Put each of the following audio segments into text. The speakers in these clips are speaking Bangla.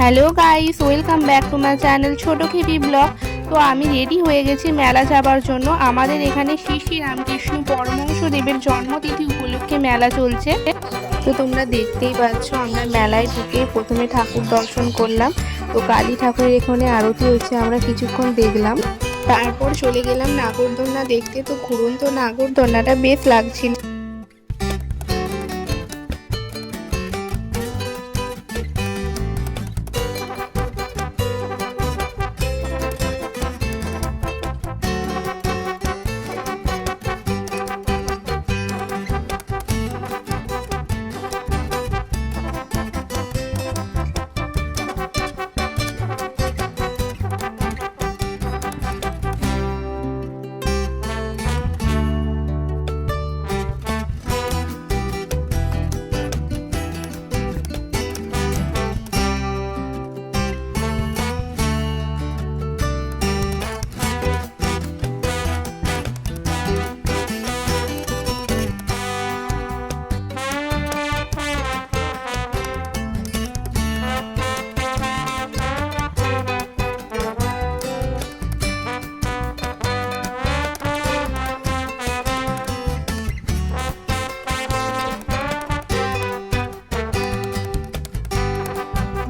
Hello guys, welcome back to my channel ছোট খেপি ব্লগ। তো আমি রেডি হয়ে গেছি মেলা যাবার জন্য। আমাদের এখানে শ্রী শ্রী রামকৃষ্ণ পরমহংস দেবের জন্মতিথি উপলক্ষে মেলা চলছে। তো তোমরা দেখতেই পাচ্ছ, আমরা মেলায় ঢুকে প্রথমে ঠাকুর দর্শন করলাম। তো কালী ঠাকুরের এখানে আরতি হচ্ছে, আমরা কিছুক্ষণ দেখলাম। তারপর চলে গেলাম নাগরদোলনা দেখতে। তো ঘুরন্ত নাগরদোলনাটা বেশ লাগছিল।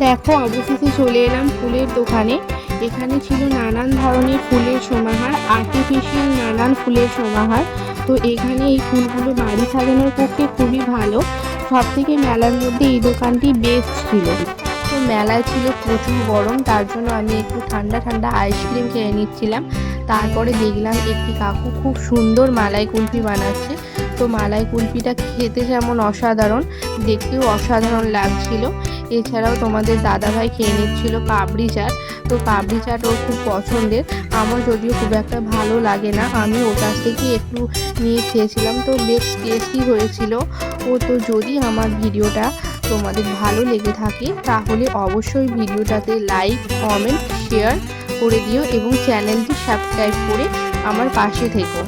দেখো অবশেষে চলে এলাম ফুলের দোকানে। এখানে ছিল নানান ধরনের ফুলের সমাহার আর্টিফিশিয়াল নানান ফুলের সমাহার। তো এখানে এই ফুলগুলো বাড়ি সাজানোর পক্ষে খুবই ভালো। সব থেকে মেলার মধ্যে এই দোকানটি বেস্ট ছিল। তো মেলায় ছিল প্রচুর গরম, তার জন্য আমি একটু ঠান্ডা ঠান্ডা আইসক্রিম খেয়ে নিচ্ছিলাম। তারপরে দেখলাম একটি কাকু খুব সুন্দর মালাই কুলফি বানাচ্ছে। তো মালাই কুলফিটা খেতে যেমন অসাধারণ, দেখতেও অসাধারণ লাগছিল। এছাড়াও তোমাদের দাদাভাই খেয়ে নিচ্ছিল পাপড়ি চাট। তো পাপড়ি চাট ওর খুব পছন্দের। আমার যদিও খুব একটা ভালো লাগে না, আমি ওটার থেকে একটু নিয়ে খেয়েছিলাম। তো বেশ টেস্টি হয়েছিল। ও তো যদি আমার ভিডিওটা তোমাদের ভালো লেগে থাকে, তাহলে অবশ্যই ভিডিওটাতে লাইক কমেন্ট শেয়ার করে দিও এবং চ্যানেলটি সাবস্ক্রাইব করে আমার পাশে থেকো।